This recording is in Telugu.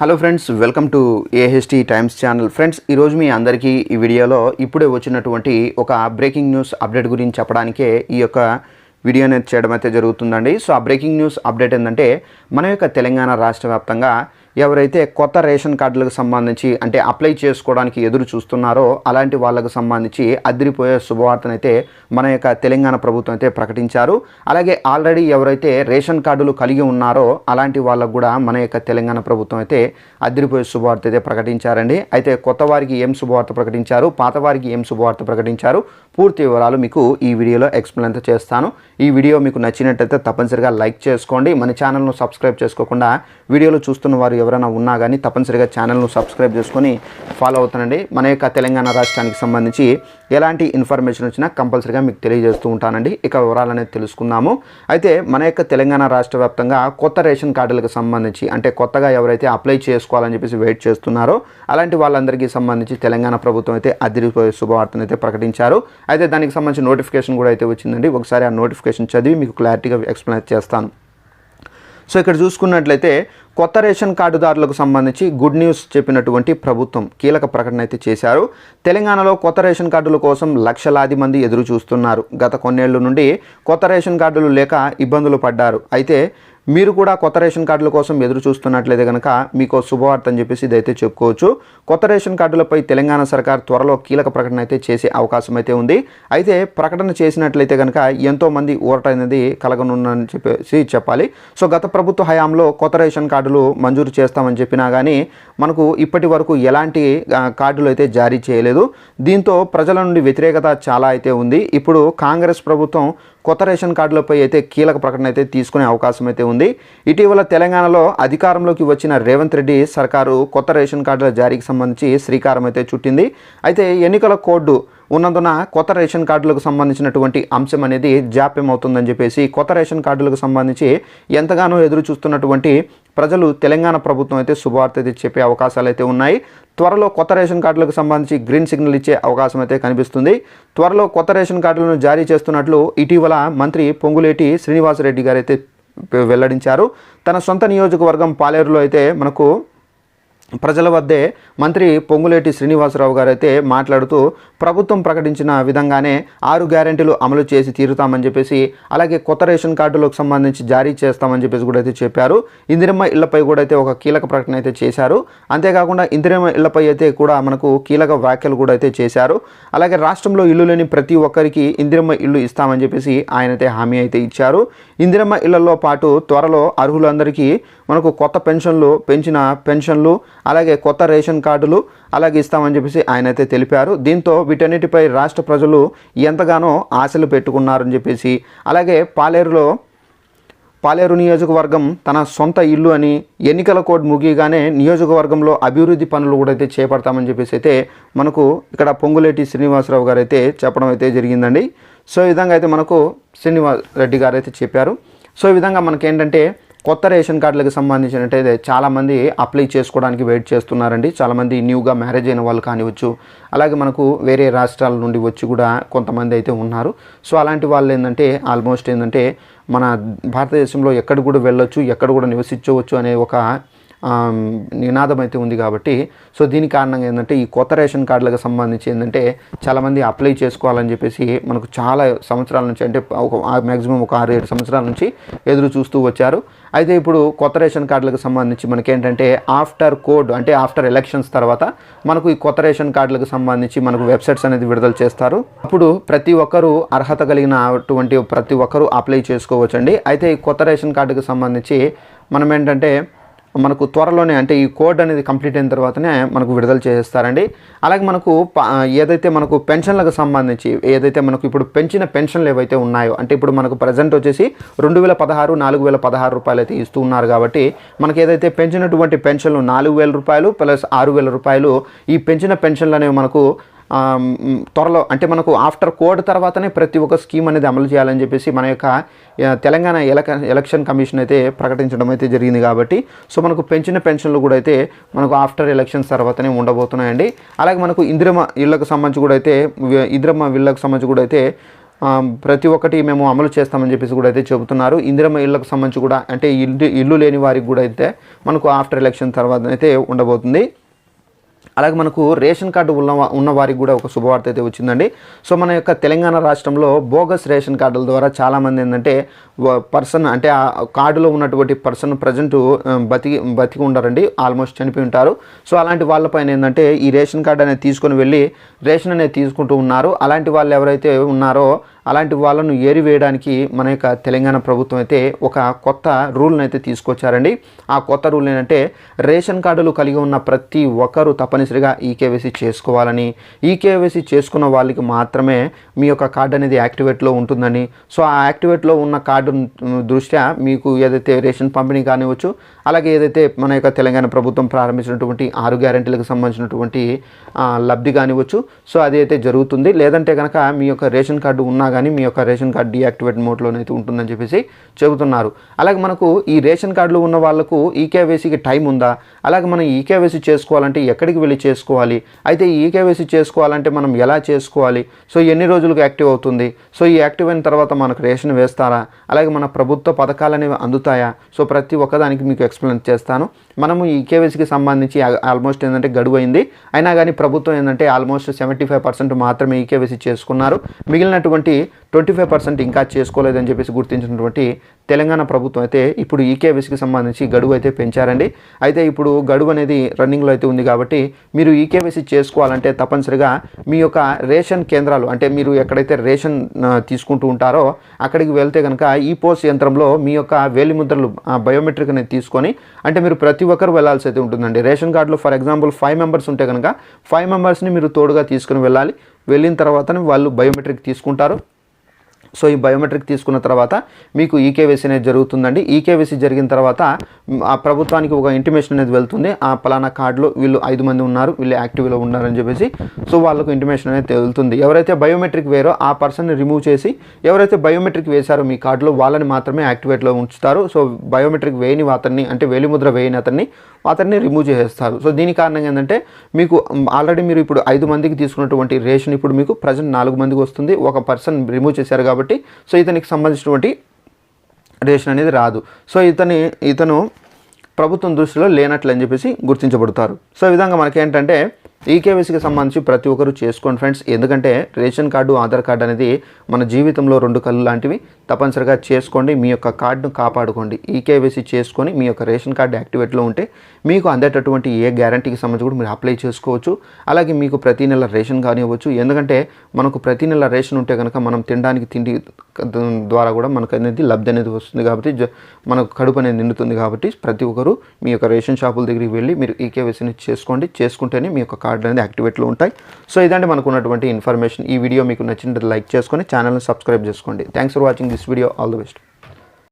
Hello friends welcome to AHT times channel friends ఈరోజు మీ అందరికీ ఈ వీడియోలో ఇప్పుడే వచ్చినటువంటి ఒక బ్రేకింగ్ న్యూస్ అప్డేట్ గురించి చెప్పడానికే ఈ యొక్క వీడియో అనేది చేయడం అయితే జరుగుతుందండి. సో ఆ బ్రేకింగ్ న్యూస్ అప్డేట్ ఏంటంటే మన యొక్క తెలంగాణ రాష్ట్ర వ్యాప్తంగా ఎవరైతే కొత్త రేషన్ కార్డులకు సంబంధించి అంటే అప్లై చేసుకోవడానికి ఎదురు చూస్తున్నారో అలాంటి వాళ్ళకు సంబంధించి అదిరిపోయే శుభవార్తనైతే మన యొక్క తెలంగాణ ప్రభుత్వం అయితే ప్రకటించారు. అలాగే ఆల్రెడీ ఎవరైతే రేషన్ కార్డులు కలిగి ఉన్నారో అలాంటి వాళ్ళకు కూడా మన యొక్క తెలంగాణ ప్రభుత్వం అయితే అదిరిపోయే శుభవార్త అయితే ప్రకటించారండి. అయితే కొత్త వారికి ఏం శుభవార్త ప్రకటించారు? పాత వారికి ఏం శుభవార్త ప్రకటించారు? పూర్తి వివరాలు మీకు ఈ వీడియోలో ఎక్స్ప్లెయిన్ అయితే చేస్తాను. ఈ వీడియో మీకు నచ్చినట్టయితే తప్పనిసరిగా లైక్ చేసుకోండి. మన ఛానల్ను సబ్స్క్రైబ్ చేసుకోకుండా వీడియోలు చూస్తున్న వారు ఎవరైనా ఉన్నా కానీ తప్పనిసరిగా ఛానల్ను సబ్స్క్రైబ్ చేసుకొని ఫాలో అవుతానండి. మన యొక్క తెలంగాణ రాష్ట్రానికి సంబంధించి ఎలాంటి ఇన్ఫర్మేషన్ వచ్చినా కంపల్సరీగా మీకు తెలియజేస్తూ ఉంటానండి. ఇక వివరాలు అనేది తెలుసుకుందాము. అయితే మన యొక్క తెలంగాణ రాష్ట్ర వ్యాప్తంగా కొత్త రేషన్ కార్డులకు సంబంధించి అంటే కొత్తగా ఎవరైతే అప్లై చేసుకోవాలని చెప్పేసి వెయిట్ చేస్తున్నారో అలాంటి వాళ్ళందరికీ సంబంధించి తెలంగాణ ప్రభుత్వం అయితే అదిరిపోయే శుభవార్తను అయితే ప్రకటించారు. అయితే దానికి సంబంధించి నోటిఫికేషన్ కూడా అయితే వచ్చిందండి. ఒకసారి ఆ నోటిఫికేషన్ చదివి మీకు క్లారిటీగా ఎక్స్ప్లెయిన్ చేస్తాను. సో ఇక్కడ చూసుకున్నట్లయితే కొత్త రేషన్ కార్డుదారులకు సంబంధించి గుడ్ న్యూస్ చెప్పినటువంటి ప్రభుత్వం కీలక ప్రకటన అయితే చేశారు. తెలంగాణలో కొత్త రేషన్ కార్డుల కోసం లక్షలాది మంది ఎదురు చూస్తున్నారు గత కొన్నేళ్ళ నుండి కొత్త రేషన్ కార్డులు లేక ఇబ్బందులు పడ్డారు. అయితే మీరు కూడా కొత్త రేషన్ కార్డుల కోసం ఎదురు చూస్తున్నట్లయితే కనుక మీకు శుభవార్త అని చెప్పేసి ఇదైతే చెప్పుకోవచ్చు. కొత్త రేషన్ కార్డులపై తెలంగాణ సర్కార్ త్వరలో కీలక ప్రకటన అయితే చేసే అవకాశం అయితే ఉంది. అయితే ప్రకటన చేసినట్లయితే కనుక ఎంతోమంది ఊరట అనేది కలగనుందని చెప్పేసి చెప్పాలి. సో గత ప్రభుత్వ హయాంలో కొత్త రేషన్ కార్డులు మంజూరు చేస్తామని చెప్పినా కానీ మనకు ఇప్పటి వరకు ఎలాంటి కార్డులు అయితే జారీ చేయలేదు. దీంతో ప్రజల నుండి వ్యతిరేకత చాలా అయితే ఉంది. ఇప్పుడు కాంగ్రెస్ ప్రభుత్వం కొత్త రేషన్ కార్డులపై అయితే కీలక ప్రకటన అయితే తీసుకునే అవకాశం అయితే ఉంది. ఇటీవల తెలంగాణలో అధికారంలోకి వచ్చిన రేవంత్ రెడ్డి సర్కారు కొత్త రేషన్ కార్డుల జారీకి సంబంధించి శ్రీకారం అయితే చుట్టింది. అయితే ఎన్నికల కోడ్ ఉన్నందున కొత్త రేషన్ కార్డులకు సంబంధించినటువంటి అంశం అనేది జాప్యం అవుతుందని చెప్పేసి కొత్త రేషన్ కార్డులకు సంబంధించి ఎంతగానో ఎదురు చూస్తున్నటువంటి ప్రజలు తెలంగాణ ప్రభుత్వం అయితే శుభవార్త అయితే చెప్పే అవకాశాలు అయితే ఉన్నాయి. త్వరలో కొత్త రేషన్ కార్డులకు సంబంధించి గ్రీన్ సిగ్నల్ ఇచ్చే అవకాశం అయితే కనిపిస్తుంది. త్వరలో కొత్త రేషన్ కార్డులను జారీ చేస్తున్నట్లు ఇటీవల మంత్రి పొంగులేటి శ్రీనివాసరెడ్డి గారు అయితే వెల్లడించారు. తన సొంత నియోజకవర్గం పాలేరులో అయితే మనకు ప్రజల వద్దే మంత్రి పొంగులేటి శ్రీనివాసరావు గారైతే మాట్లాడుతూ ప్రభుత్వం ప్రకటించిన విధంగానే ఆరు గ్యారెంటీలు అమలు చేసి తీరుతామని చెప్పేసి అలాగే కొత్త రేషన్ కార్డులకు సంబంధించి జారీ చేస్తామని చెప్పేసి కూడా అయితే చెప్పారు. ఇందిరమ్మ ఇళ్ళపై కూడా అయితే ఒక కీలక ప్రకటన అయితే చేశారు. అంతేకాకుండా ఇందిరమ్మ ఇళ్ళపై అయితే కూడా మనకు కీలక వ్యాఖ్యలు కూడా అయితే చేశారు. అలాగే రాష్ట్రంలో ఇల్లు లేని ప్రతి ఒక్కరికి ఇందిరమ్మ ఇల్లు ఇస్తామని చెప్పేసి ఆయన అయితే హామీ అయితే ఇచ్చారు. ఇందిరమ్మ ఇళ్ళలో పాటు త్వరలో అర్హులందరికీ మనకు కొత్త పెన్షన్లు పెంచిన పెన్షన్లు అలాగే కొత్త రేషన్ కార్డులు అలాగే ఇస్తామని చెప్పేసి ఆయన అయితే తెలిపారు. దీంతో వీటన్నిటిపై రాష్ట్ర ప్రజలు ఎంతగానో ఆశలు పెట్టుకున్నారని చెప్పేసి అలాగే పాలేరులో పాలేరు నియోజకవర్గం తన సొంత ఇల్లు అని ఎన్నికల కోడ్ ముగియగానే నియోజకవర్గంలో అభివృద్ధి పనులు కూడా అయితే చేపడతామని చెప్పేసి అయితే మనకు ఇక్కడ పొంగులేటి శ్రీనివాసరావు గారు అయితే చెప్పడం అయితే జరిగిందండి. సో ఈ విధంగా అయితే మనకు శ్రీనివాస్ రెడ్డి గారు అయితే చెప్పారు. సో ఈ విధంగా మనకేంటంటే కొత్త రేషన్ కార్డులకు సంబంధించినట్టయితే చాలామంది అప్లై చేసుకోవడానికి వెయిట్ చేస్తున్నారండి. చాలామంది న్యూగా మ్యారేజ్ అయిన వాళ్ళు కానివచ్చు అలాగే మనకు వేరే రాష్ట్రాల నుండి వచ్చి కూడా కొంతమంది అయితే ఉన్నారు. సో అలాంటి వాళ్ళు ఏంటంటే ఆల్మోస్ట్ ఏంటంటే మన భారతదేశంలో ఎక్కడ కూడా వెళ్ళొచ్చు ఎక్కడ కూడా నివసించవచ్చు అనే ఒక నినాదం అయితే ఉంది కాబట్టి. సో దీని కారణంగా ఏంటంటే ఈ కొత్త రేషన్ కార్డులకు సంబంధించి ఏంటంటే చాలామంది అప్లై చేసుకోవాలని చెప్పేసి మనకు చాలా సంవత్సరాల నుంచి అంటే ఒక మ్యాక్సిమం ఒక ఆరు ఏడు సంవత్సరాల నుంచి ఎదురు చూస్తూ వచ్చారు. అయితే ఇప్పుడు కొత్త రేషన్ కార్డులకు సంబంధించి మనకేంటంటే ఆఫ్టర్ కోడ్ అంటే ఆఫ్టర్ ఎలక్షన్స్ తర్వాత మనకు ఈ కొత్త రేషన్ కార్డులకు సంబంధించి మనకు వెబ్సైట్స్ అనేది విడుదల చేస్తారు. అప్పుడు ప్రతి ఒక్కరూ అర్హత కలిగిన అటువంటి ప్రతి ఒక్కరూ అప్లై చేసుకోవచ్చండి. అయితే ఈ కొత్త రేషన్ కార్డుకు సంబంధించి మనం ఏంటంటే మనకు త్వరలోనే అంటే ఈ కోడ్ అనేది కంప్లీట్ అయిన తర్వాతనే మనకు విడుదల చేస్తారండి అలాగే మనకు ప- ఏదైతే మనకు పెన్షన్లకు సంబంధించి ఏదైతే మనకు ఇప్పుడు పెంచిన పెన్షన్లు ఏవైతే ఉన్నాయో అంటే ఇప్పుడు మనకు ప్రజెంట్ వచ్చేసి రెండు వేల పదహారు నాలుగు వేల పదహారు రూపాయలు అయితే ఇస్తూ ఉన్నారు కాబట్టి మనకి ఏదైతే పెంచినటువంటి పెన్షన్లు నాలుగు వేల రూపాయలు ప్లస్ ఆరు వేల రూపాయలు ఈ పెంచిన పెన్షన్లు అనేవి మనకు త్వరలో అంటే మనకు ఆఫ్టర్ కోడ్ తర్వాతనే ప్రతి ఒక్క స్కీమ్ అనేది అమలు చేయాలని చెప్పేసి మన యొక్క తెలంగాణ ఎలక ఎలక్షన్ కమిషన్ అయితే ప్రకటించడం అయితే జరిగింది కాబట్టి సో మనకు పెంచిన పెన్షన్లు కూడా అయితే మనకు ఆఫ్టర్ ఎలక్షన్స్ తర్వాతనే ఉండబోతున్నాయండి. అలాగే మనకు ఇందిరమ్మ ఇళ్ళకు సంబంధించి కూడా అయితే ఇందిరమ్మ ఇళ్ళకు సంబంధించి కూడా అయితే ప్రతి ఒక్కటి మేము అమలు చేస్తామని చెప్పేసి కూడా అయితే చెబుతున్నారు. ఇందిరమ్మ ఇళ్ళకు సంబంధించి కూడా అంటే ఇల్లు ఇల్లు లేని వారికి కూడా అయితే మనకు ఆఫ్టర్ ఎలక్షన్ తర్వాత అయితే ఉండబోతుంది. అలాగే మనకు రేషన్ కార్డు ఉన్న ఉన్న వారికి కూడా ఒక శుభవార్త అయితే వచ్చిందండి. సో మన యొక్క తెలంగాణ రాష్ట్రంలో బోగస్ రేషన్ కార్డుల ద్వారా చాలామంది ఏంటంటే పర్సన్ అంటే ఆ కార్డులో ఉన్నటువంటి పర్సన్ ప్రజెంట్ బతికి బతికి ఉండరండి. ఆల్మోస్ట్ చనిపోయి ఉంటారు. సో అలాంటి వాళ్ళపైన ఏంటంటే ఈ రేషన్ కార్డు అనేది తీసుకొని వెళ్ళి రేషన్ అనేది తీసుకుంటూ ఉన్నారు. అలాంటి వాళ్ళు ఎవరైతే ఉన్నారో అలాంటి వాళ్ళను ఏరివేయడానికి మన యొక్క తెలంగాణ ప్రభుత్వం అయితే ఒక కొత్త రూల్ని అయితే తీసుకొచ్చారండి. ఆ కొత్త రూల్ ఏంటంటే రేషన్ కార్డులు కలిగి ఉన్న ప్రతి ఒక్కరూ తప్పనిసరిగా ఈకేవైసీ చేసుకోవాలని. ఈకేవైసీ చేసుకున్న వాళ్ళకి మాత్రమే మీ యొక్క కార్డు అనేది యాక్టివేట్లో ఉంటుందని సో ఆ యాక్టివేట్లో ఉన్న కార్డు దృష్ట్యా మీకు ఏదైతే రేషన్ పంపిణీ కానివచ్చు అలాగే ఏదైతే మన యొక్క తెలంగాణ ప్రభుత్వం ప్రారంభించినటువంటి ఆరు గ్యారెంటీలకు సంబంధించినటువంటి లబ్ధి కానివచ్చు సో అది అయితే జరుగుతుంది. లేదంటే కనుక మీ యొక్క రేషన్ కార్డు ఉన్నా కానీ మీ యొక్క రేషన్ కార్డు డీయాక్టివేట్ మోడ్లోనైతే ఉంటుందని చెప్పేసి చెబుతున్నారు. అలాగే మనకు ఈ రేషన్ కార్డులు ఉన్న వాళ్ళకు ఈకేవైసీకి టైం ఉందా? అలాగే మనం ఈకేవైసీ చేసుకోవాలంటే ఎక్కడికి వెళ్ళి చేసుకోవాలి? అయితే ఈ ఈకేవైసీ చేసుకోవాలంటే మనం ఎలా చేసుకోవాలి? సో ఎన్ని రోజులకు యాక్టివ్ అవుతుంది? సో ఈ యాక్టివ్ అయిన తర్వాత మనకు రేషన్ వేస్తారా? అలాగే మన ప్రభుత్వ పథకాలు అనేవి అందుతాయా? సో ప్రతి ఒక్కదానికి మీకు ఎక్స్ప్లెయిన్ చేస్తాను. మనము ఈ కేవైసీకి సంబంధించి ఆల్మోస్ట్ ఏంటంటే గడువు అయింది. అయినా కానీ ప్రభుత్వం ఏంటంటే ఆల్మోస్ట్ సెవెంటీ ఫైవ్ పర్సెంట్ మాత్రమే ఈకేవైసీ చేసుకున్నారు. మిగిలినటువంటి ట్వంటీ ఫైవ్ పర్సెంట్ ఇంకా చేసుకోలేదని చెప్పేసి గుర్తించినటువంటి తెలంగాణ ప్రభుత్వం అయితే ఇప్పుడు ఈకేవీసీకి సంబంధించి గడువు అయితే పెంచారండి. అయితే ఇప్పుడు గడువు అనేది రన్నింగ్లో అయితే ఉంది కాబట్టి మీరు ఈకేవీసీ చేసుకోవాలంటే తప్పనిసరిగా మీ యొక్క రేషన్ కేంద్రాలు అంటే మీరు ఎక్కడైతే రేషన్ తీసుకుంటూ ఉంటారో అక్కడికి వెళ్తే కనుక ఈ పోస్ట్ యంత్రంలో మీ యొక్క వేలిముద్రలు బయోమెట్రిక్ అనేది తీసుకొని అంటే మీరు ప్రతి ఒక్కరు వెళ్ళాల్సి అయితే ఉంటుందండి. రేషన్ కార్డులో ఫర్ ఎగ్జాంపుల్ ఫైవ్ మెంబర్స్ ఉంటే కనుక ఫైవ్ మెంబర్స్ని మీరు తోడుగా తీసుకుని వెళ్ళాలి. వెళ్ళిన తర్వాత వాళ్ళు బయోమెట్రిక్ తీసుకుంటారు. సో ఈ బయోమెట్రిక్ తీసుకున్న తర్వాత మీకు ఈకేవైసీ అనేది జరుగుతుందండి. ఈకేవైసీ జరిగిన తర్వాత ఆ ప్రభుత్వానికి ఒక ఇంటిమేషన్ అనేది వెళ్తుంది. ఆ పలానా కార్డులో వీళ్ళు ఐదు మంది ఉన్నారు వీళ్ళు యాక్టివ్లో ఉన్నారని చెప్పేసి సో వాళ్ళకు ఇంటిమేషన్ అనేది వెళ్తుంది ఎవరైతే బయోమెట్రిక్ వేరో ఆ పర్సన్ని రిమూవ్ చేసి ఎవరైతే బయోమెట్రిక్ వేశారో మీ కార్డులో వాళ్ళని మాత్రమే యాక్టివేట్లో ఉంచుతారు. సో బయోమెట్రిక్ వేయని అతన్ని అంటే వేలిముద్ర వేయని అతన్ని అతన్ని రిమూవ్ చేసేస్తారు. సో దీని కారణంగా ఏంటంటే మీకు ఆల్రెడీ మీరు ఇప్పుడు ఐదు మందికి తీసుకున్నటువంటి రేషన్ ఇప్పుడు మీకు ప్రజెంట్ నాలుగు మందికి వస్తుంది. ఒక పర్సన్ రిమూవ్ చేశారు కాబట్టి సో ఇతనికి సంబంధించినటువంటి రేషన్ అనేది రాదు. సో ఇతని ఇతను ప్రభుత్వం దృష్టిలో లేనట్లు అని చెప్పేసి గుర్తించబడతారు. సో ఈ విధంగా మనకేంటంటే ఈకేవైసీకి సంబంధించి ప్రతి ఒక్కరు చేసుకోండి ఫ్రెండ్స్. ఎందుకంటే రేషన్ కార్డు ఆధార్ కార్డు అనేది మన జీవితంలో రెండు కళ్ళు లాంటివి. తప్పనిసరిగా చేసుకోండి. మీ యొక్క కార్డును కాపాడుకోండి. ఈకేవైసీ చేసుకొని మీ యొక్క రేషన్ కార్డు యాక్టివేట్లో ఉంటే మీకు అందేటటువంటి ఏ గ్యారంటీకి సంబంధించి కూడా మీరు అప్లై చేసుకోవచ్చు. అలాగే మీకు ప్రతి నెల రేషన్ కానివ్వచ్చు. ఎందుకంటే మనకు ప్రతి నెల రేషన్ ఉంటే కనుక మనం తినడానికి తిండి ద్వారా కూడా మనకు అనేది లబ్ధి అనేది వస్తుంది కాబట్టి మనకు కడుపు అనేది నిండుతుంది కాబట్టి ప్రతి ఒక్కరు మీ యొక్క రేషన్ షాపుల దగ్గరికి వెళ్ళి మీరు ఈ కేవైసీని చేసుకోండి. చేసుకుంటేనే మీ యొక్క కార్డు అనేది యాక్టివేట్లో ఉంటాయి. సో ఇదంటే మనకు ఉన్నటువంటి ఇన్ఫర్మేషన్. ఈ వీడియో మీకు నచ్చిన లైక్ చేసుకొని ఛానల్ని సబ్స్క్రైబ్ చేసుకోండి. Thanks for watching this video all the best